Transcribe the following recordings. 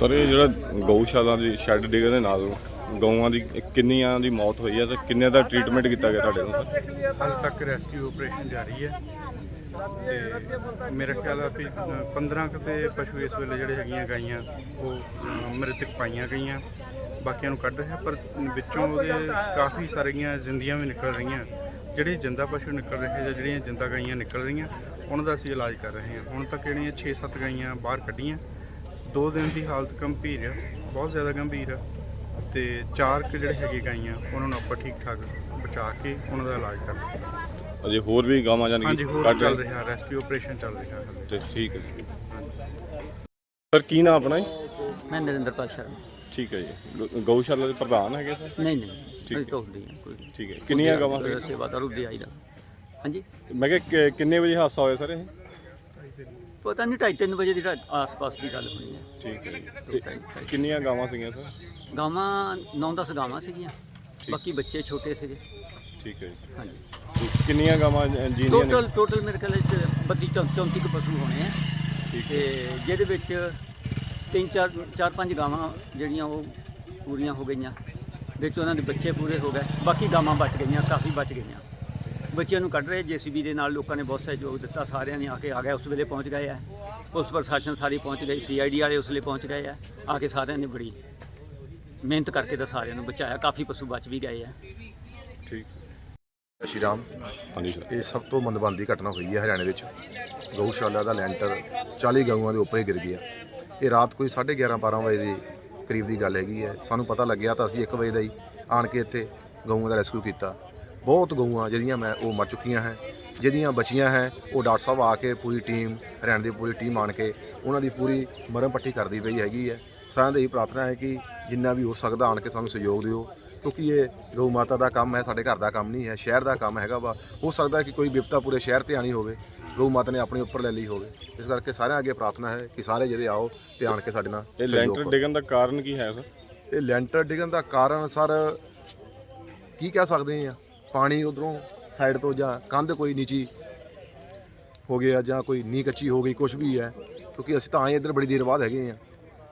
Sir, ਇਹ ਜਿਹੜਾ ਗਊਸ਼ਾਲਾ ਦੀ ਸ਼ੈੱਡ ਡਿੱਗਣ ਦੇ ਨਾਲ, ਗਊਆਂ ਦੀ ਕਿੰਨੀਆਂ ਦੀ ਮੌਤ ਹੋਈ ਹੈ ਤੇ ਕਿੰਨੇ ਦਾ ਟ੍ਰੀਟਮੈਂਟ ਕੀਤਾ ਗਿਆ ਤੁਹਾਡੇ ਵੱਲੋਂ ਸਰ? ਹਾਲੇ ਤੱਕ ਰੈਸਕਿਊ ਆਪਰੇਸ਼ਨ ਜਾਰੀ ਹੈ। ਤੇ ਮੇਰੇ ਖਿਆਲ ਆ ਵੀ 15 ਕੁ ਪਸ਼ੂ ਇਸ ਵੇਲੇ ਜਿਹੜੇ ਹੈਗੀਆਂ ਗਾਈਆਂ, ਉਹ ਮ੍ਰਿਤਕ ਪਾਈਆਂ ਗਈਆਂ। ਬਾਕੀਆਂ ਨੂੰ ਕੱਢ ਰਿਹਾ, ਪਰ ਵਿੱਚੋਂ ਉਹਦੇ ਕਾਫੀ ਸਾਰੀਆਂ ਜ਼ਿੰਦੀਆਂ ਵੀ ਨਿਕਲ ਰਹੀਆਂ। ਜਿਹੜੇ ਜਿੰਦਾ ਪਸ਼ੂ ਨਿਕਲ ਰਹੇ ਜਾਂ ਜਿਹੜੀਆਂ ਜਿੰਦਾ ਗਾਈਆਂ ਨਿਕਲ ਰਹੀਆਂ, ਉਹਨਾਂ ਦਾ ਅਸੀਂ ਇਲਾਜ ਕਰ ਰਹੇ ਹਾਂ। ਹੁਣ ਤੱਕ ਜਿਹੜੀਆਂ 6-7 ਗਾਈਆਂ ਬਾਹਰ ਕੱਢੀਆਂ ਦੋ ਦਿਨ ਦੀ ਹਾਲਤ ਗੰਭੀਰ ਆ ਬਹੁਤ ਜ਼ਿਆਦਾ ਗੰਭੀਰ ਆ। ਤੇ ਚਾਰ ਕੁ ਜਿਹੜੇ ਹੈਗੇ ਗਾਈਆਂ ਉਹਨਾਂ ਨੂੰ ਆਪਾਂ ਠੀਕ ਠਾਕ ਬਚਾ ਕੇ ਉਹਨਾਂ ਦਾ ਇਲਾਜ ਕਰ ਰਹੇ ਹਾਂ ਅਜੇ ਹੋਰ ਵੀ ਗਾਵਾਂ ਜਾਨ ਹਾਂਜੀ ਹੋਰ ਚੱਲ ਰਹੇ? ਰੈਸਕਿਊ ਆਪਰੇਸ਼ਨ ਚੱਲ ਰਿਹਾ। ਹਾਲੇ ਤੇ ਠੀਕ ਹੈ ਜੀ। ਸਰ ਕੀ ਨਾਮ ਆਪਣਾ ਜੀ? ਮੈਂ ਨਰਿੰਦਰਪਾਲ ਸ਼ਰਮਾ। ਠੀਕ ਹੈ ਜੀ। ਗਊਸ਼ਾਲਾ ਦੇ ਪ੍ਰਧਾਨ ਹੈਗੇ ਸਰ? ਨਹੀਂ ਨਹੀਂ ਠੀਕ ਕੋਈ ਹੈ। ਟੋਕਦੀ ਨਹੀਂ ਕੋਈ। ਠੀਕ ਹੈ। ਕਿੰਨੀਆਂ ਗਾਵਾਂ ਸੀ? ਸੇਵਾਦਾਰ ਉੱਦੇ ਆਈਦਾ ਹਾਂਜੀ? ਮੈਂ ਕਿਹਾ ਕਿ- ਕਿੰਨੇ ਵਜੇ ਹਾਦਸਾ ਹੋਇਆ ਸਰ ਇਹ? ਪਤਾ ਨਹੀਂ ਢਾਈ ਤਿੰਨ ਵਜੇ ਦੀ ਆਸ-ਪਾਸ ਦੀ ਗੱਲ ਹੋਣੀ ਹੈ। ਠੀਕ ਹੈ ਜੀ। ਤੇ ਕਿੰਨੀਆਂ ਗਾਵਾਂ ਸੀਗੀਆਂ ਸਰ? ਗਾਵਾਂ 9-10 ਗਾਵਾਂ ਸੀਗੀਆਂ। ਬਾਕੀ ਬੱਚੇ ਛੋਟੇ ਸੀਗੇ। ਠੀਕ ਹੈ ਜੀ। ਹਾਂਜੀ। ਤੇ ਕਿੰਨੀਆਂ ਗਾਵਾਂ ਜ- ਜੀਂਦੀਆਂ ਨੇ? ਟੋਟਲ ਟੋਟਲ ਮੇਰੇ ਖਿਆਲ ਵਿੱਚ 32 34 ਕੁ ਪਸ਼ੂ ਹੋਣੇ ਆ। ਠੀਕ ਤੇ ਜਿਹਦੇ ਵਿੱਚ ਤਿੰਨ ਚਾਰ ਚਾਰ ਪੰਜ ਗਾਵਾਂ ਜਿਹੜੀਆਂ ਉਹ ਪੂਰੀਆਂ ਹੋ ਗਈਆਂ। ਵਿੱਚ ਉਹਨਾਂ ਦੇ ਬੱਚੇ ਪੂਰੇ ਹੋ ਗਏ। ਬਾਕੀ ਗਾਵਾਂ ਬਚ ਗਈਆਂ ਕਾਫੀ ਬਚ ਗਈਆਂ। ਬੱਚਿਆਂ ਨੂੰ ਕੱਢ ਰਹੇ ਜੀਸੀਬੀ ਦੇ ਨਾਲ ਲੋਕਾਂ ਨੇ ਬਹੁਤ ਸਹਿਯੋਗ ਦਿੱਤਾ ਸਾਰਿਆਂ ਨੇ ਆ ਕੇ ਆ ਗਏ ਉਸ ਵੇਲੇ ਪਹੁੰਚ ਗਏ ਆ। ਪੁਲਿਸ ਪ੍ਰਸ਼ਾਸਨ ਸਾਰੀ ਪਹੁੰਚ ਗਈ ਸੀਆਈਡੀ ਵਾਲੇ ਉਸ ਵੇਲੇ ਪਹੁੰਚ ਗਏ ਆ ਆ ਕੇ ਸਾਰਿਆਂ ਨੇ ਬੜੀ ਮਿਹਨਤ ਕਰਕੇ ਤਾਂ ਸਾਰਿਆਂ ਨੂੰ ਬਚਾਇਆ ਕਾਫੀ ਪਸ਼ੂ ਬਚ ਵੀ ਗਏ ਆ। ਠੀਕ। ਸ਼੍ਰੀ ਰਾਮ। ਹਾਂਜੀ ਸਰ। ਇਹ ਸਭ ਤੋਂ ਮੰਦਭਾਗੀ ਘਟਨਾ ਹੋਈ ਹੈ ਹਰਿਆਣੇ ਵਿੱਚ। ਗਊਸ਼ਾਲਾ ਦਾ ਲੈਂਟਰ 40 ਗਊਆਂ ਦੇ ਉੱਪਰ ਹੀ ਗਿਰ ਗਿਆ। ਇਹ ਰਾਤ ਕੋਈ 11:30 12 ਵਜੇ ਦੀ ਕਰੀਬ ਦੀ ਗੱਲ ਹੈਗੀ ਹੈ। ਸਾਨੂੰ ਪਤਾ ਲੱਗਿਆ ਤਾਂ ਅਸੀਂ 1 ਵਜੇ ਦਾ ਹੀ ਆਣ ਕੇ ਇੱਥੇ ਗਊਆਂ ਦਾ ਰੈਸਕਿਊ ਕੀਤਾ। ਬਹੁਤ ਗਊਆਂ ਜਿਹੜੀਆਂ ਮੈਂ ਉਹ ਮਰ ਚੁੱਕੀਆਂ ਹੈ। ਜਿਹਦੀਆਂ ਬਚੀਆਂ ਹੈ ਉਹ ਡਾਕਟਰ ਸਾਹਿਬ ਆ ਕੇ ਪੂਰੀ ਟੀਮ ਹਰਿਆਣੇ ਦੀ ਪੂਰੀ ਟੀਮ ਆਣ ਕੇ ਉਹਨਾਂ ਦੀ ਪੂਰੀ ਮਰਮ ਪੱਟੀ ਕਰਦੀ ਪਈ ਹੈਗੀ ਹੈ। ਸਾਰਿਆਂ ਦੀ ਪ੍ਰਾਰਥਨਾ ਹੈ ਕਿ ਜਿੰਨਾ ਵੀ ਹੋ ਸਕਦਾ ਆਣ ਕੇ ਸਾਨੂੰ ਸਹਿਯੋਗ ਦਿਓ ਕਿਉਂਕਿ ਇਹ ਗਊ ਮਾਤਾ ਦਾ ਕੰਮ ਹੈ ਸਾਡੇ ਘਰ ਦਾ ਕੰਮ ਨਹੀਂ ਹੈ ਸ਼ਹਿਰ ਦਾ ਕੰਮ ਹੈਗਾ ਵਾ। ਹੋ ਸਕਦਾ ਕਿ ਕੋਈ ਵਿਪਤਾ ਪੂਰੇ ਸ਼ਹਿਰ ਤੇ ਆਣੀ ਹੋਵੇ ਗਊ ਮਾਤਾ ਨੇ ਆਪਣੇ ਉੱਪਰ ਲੈ ਲਈ ਹੋਵੇ। ਇਸ ਕਰਕੇ ਸਾਰਿਆਂ ਅੱਗੇ ਪ੍ਰਾਰਥਨਾ ਹੈ ਕਿ ਸਾਰੇ ਜਿਹੜੇ ਆਓ ਤੇ ਆਣ ਕੇ ਸਾਡੇ ਨਾਲ ਇਹ ਲੈਂਟਰ। ਡਿੱਗਣ ਦਾ ਕਾਰਨ ਕੀ ਹੈ ਸਰ? ਇਹ ਲੈਂਟਰ ਡਿੱਗਣ ਦਾ ਕਾਰਨ ਸਰ ਕੀ ਕਹਿ ਸਕਦੇ ਆ ਪਾਣੀ ਉਧਰੋਂ ਸਾਈਡ ਤੋਂ ਜਾਂ ਕੰਧ ਕੋਈ ਨੀਚੀ ਹੋ ਗਿਆ ਜਾਂ ਕੋਈ ਨੀ ਕੱਚੀ ਹੋ ਗਈ ਕੁਝ ਵੀ ਹੈ ਕਿਉਂਕਿ ਅਸੀਂ ਤਾਂ ਆਏ ਇੱਧਰ ਬੜੀ ਦੇਰ ਬਾਅਦ ਹੈਗੇ ਆ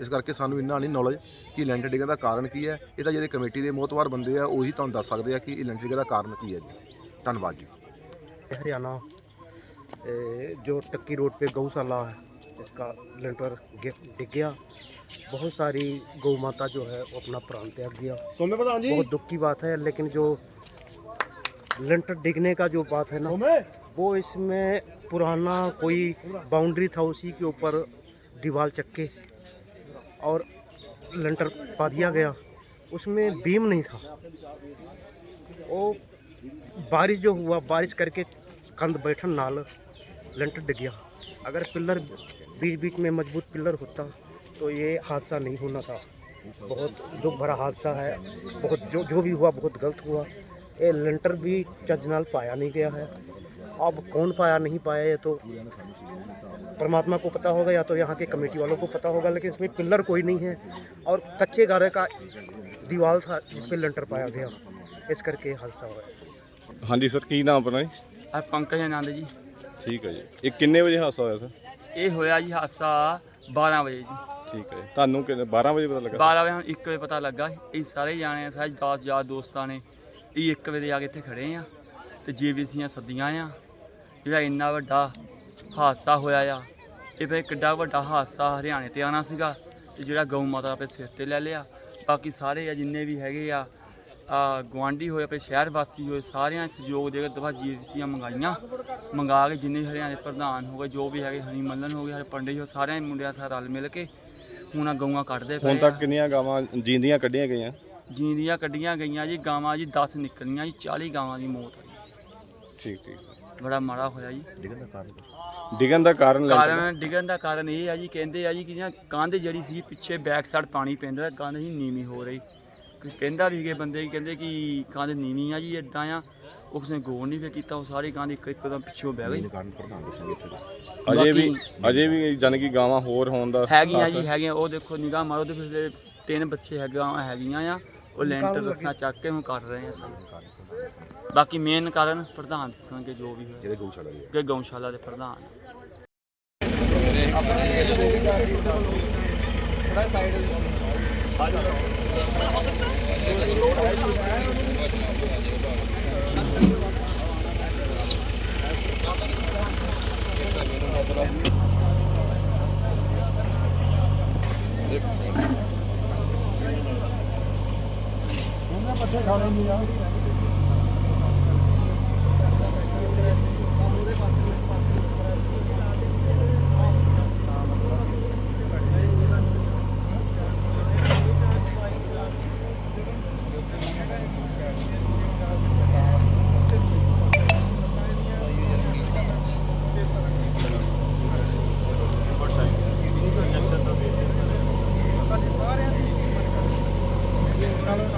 ਇਸ ਕਰਕੇ ਸਾਨੂੰ ਇੰਨਾ ਨਹੀਂ ਨੌਲੇਜ ਕਿ ਲੈਂਟਰ ਡਿੱਗਣ ਦਾ ਕਾਰਨ ਕੀ ਹੈ ਇਹ ਤਾਂ ਜਿਹੜੇ ਕਮੇਟੀ ਦੇ ਮੋਹਤਵਾਰ ਬੰਦੇ ਆ ਉਹੀ ਤੁਹਾਨੂੰ ਦੱਸ ਸਕਦੇ ਆ ਕਿ ਇਹ ਲੈਂਟਰ ਡਿੱਗਣ ਦਾ ਕਾਰਨ ਕੀ ਹੈ ਜੀ ਧੰਨਵਾਦ ਜੀ हरियाणा ए, जो टक्की रोड पे गौशाला है इसका लेंटर गिर- डिग गया बहुत सारी गौ माता जो है वो अपना प्राण त्याग दिया बहुत दुख की बात है लेकिन जो लेंटर डिगने का जो बात है ना वो इसमें पुराना कोई बाउंड्री था उसी के ऊपर दीवार चक्के और लेंटर पा दिया गया। उसमें बीम नहीं था। वो बारिश जो हुआ बारिश करके कंध बैठन नाल लेंटर डिग गया। अगर पिलर बीच बीच में मज़बूत पिलर होता तो ये हादसा नहीं होना था। बहुत दुख भरा हादसा है बहुत जो जो भी हुआ बहुत गलत हुआ। ये लेंटर भी चज नाल पाया नहीं गया है अब कौन पाया नहीं पाया ये तो परमात्मा को पता होगा या तो यहाँ के कमेटी वालों को पता होगा लेकिन इसमें पिलर कोई नहीं है और कच्चे गारे का दीवार था जिस पे लेंटर पाया गया इस करके हादसा हुआ है ਹਾਂਜੀ ਸਰ ਕੀ ਨਾਮ ਆਪਣਾ ਜੀ ਆ ਪੰਕਜ ਆਨੰਦ ਜੀ ਠੀਕ ਹੈ ਜੀ ਇਹ ਕਿੰਨੇ ਵਜੇ ਹਾਦਸਾ ਹੋਇਆ ਸਰ ਇਹ ਹੋਇਆ ਜੀ ਹਾਦਸਾ 12 ਵਜੇ ਜੀ ਠੀਕ ਹੈ ਜੀ। ਤੁਹਾਨੂੰ ਕਿੰਨੇ 12 ਵਜੇ ਪਤਾ ਲੱਗਾ 12 ਵਜੇ ਹੁਣ 1 ਵਜੇ ਪਤਾ ਲੱਗਾ ਇਹ ਸਾਰੇ ਜਾਣੇ ਆ ਸਾਰੇ 10 ਯਾਰ ਦੋਸਤਾਂ ਨੇ ਇਹ 1 ਵਜੇ ਆ ਕੇ ਇੱਥੇ ਖੜੇ ਆ ਤੇ ਜੀਬੀਸੀਆਂ ਸੱਦੀਆਂ ਆ ਜਿਹੜਾ ਇੰਨਾ ਵੱਡਾ ਹਾਦਸਾ ਹੋਇਆ ਆ ਇਹ ਫਿਰ ਕਿੱਡਾ ਵੱਡਾ ਹਾਦਸਾ ਹਰਿਆਣੇ ਤੇ ਆਣਾ ਸੀਗਾ ਤੇ ਜਿਹੜਾ ਗਊ ਮਾਤਾ ਆਪਣੇ ਸਿਰ ਤੇ ਲੈ ਲਿਆ। ਬਾਕੀ ਸਾਰੇ ਆ ਜਿੰਨੇ ਵੀ ਹੈਗੇ ਆ ਆ ਗਵਾਂਢੀ ਹੋਏ ਆਪਣੇ ਸ਼ਹਿਰ ਵਾਸੀ ਹੋਏ ਸਾਰਿਆਂ ਸਹਿਯੋਗ ਦੇ ਕੇ ਦਵਾ ਜੀਬੀਸੀਆਂ ਮੰਗਾਈਆਂ। ਮੰਗਾ ਕੇ ਜਿੰਨੇ ਹਰਿਆਣੇ ਪ੍ਰਧਾਨ ਹੋ ਗਏ ਜੋ ਵੀ ਹੈਗੇ ਹਨੀ ਮੱਲਨ ਹੋ ਗਏ ਹਰੇ ਪੰਡੇ ਹੋ ਸਾਰਿਆਂ ਮੁੰਡਿਆਂ ਸਾਰ ਰਲ ਮਿਲ ਕੇ ਹੁਣ ਆ ਗਊਆਂ ਕੱਢਦੇ ਹੁਣ ਤੱਕ। ਕਿੰਨੀਆਂ ਗਾਵਾਂ ਜੀਂਦੀਆਂ ਕੱਢੀਆਂ ਗਈਆਂ? ਜੀਂਦੀਆਂ ਕੱਢੀਆਂ ਗਈਆਂ ਜੀ ਗਾਵਾਂ ਜੀ 10 ਨਿਕਲੀਆਂ ਜੀ 40 ਗਾਵਾਂ ਦੀ ਮੌਤ ਹੋਈ। ਠੀਕ ਠੀਕ। ਬੜਾ ਮਾੜਾ ਹੋਇਆ ਜੀ। ਡਿੱਗਣ ਦਾ ਕਾਰਨ ਲੈਂਟਰ ਕਾਰਨ ਡਿੱਗਣ ਦਾ ਕਾਰਨ ਇਹ ਆ ਜੀ ਕਹਿੰਦੇ ਆ ਜੀ ਕਿ ਜਿਹੜਾ ਕੰਧ ਜਿਹੜੀ ਸੀ ਪਿੱਛੇ ਬੈਕ ਸਾਈਡ ਪਾਣੀ ਪੈਂਦਾ ਕੰਧ ਹੀ ਨੀਵੀਂ ਹੋ ਰਹੀ। ਕੋਈ ਕਹਿੰਦਾ ਵੀ ਕਿ ਬੰਦੇ ਕਹਿੰਦੇ ਕਿ ਕੰਧ ਨੀਵੀਂ ਆ ਜੀ ਇਦਾਂ ਆ। ਉਸਨੇ ਗੌਰ ਨਹੀਂ ਫਿਰ ਕੀਤਾ ਉਹ ਸਾਰੀ ਕੰਧ ਇੱਕ ਇੱਕਦਮ ਪਿੱਛੋਂ ਬਹਿ ਗਈ। ਅਜੇ ਵੀ ਅਜੇ ਵੀ ਜਾਨ ਕਿ ਗਾਵਾਂ ਹੋਰ ਹੋਣ ਦਾ ਹੈਗੀਆਂ ਜੀ ਹੈਗੀਆਂ। ਉਹ ਦੇਖੋ ਨਿਗਾਹ ਮਾਰੋ ਤੇ ਪਿਛਲੇ ਤਿੰਨ ਬੱਚੇ ਹੈਗਾ ਹੈਗੀਆਂ ਆ। ਉਹ ਲੈਂਟਰ ਦੱਸਣਾ ਚੱਕ ਕੇ ਹੁਣ ਕਰ ਰਹੇ ਆ ਸਾਰੇ ਬਾਕੀ ਮੇਨ ਕਾਰਨ ਪ੍ਰਧਾਨ ਦੱਸਣਗੇ ਜੋ ਵੀ ਹੋਇਆ। ਜਿਹੜੇ ਗਊਸ਼ਾਲਾ ਦੇ ਕਿ ਗਊਸ਼ਾਲਾ ਦੇ ਪ੍ਰਧਾਨ। ਹੈ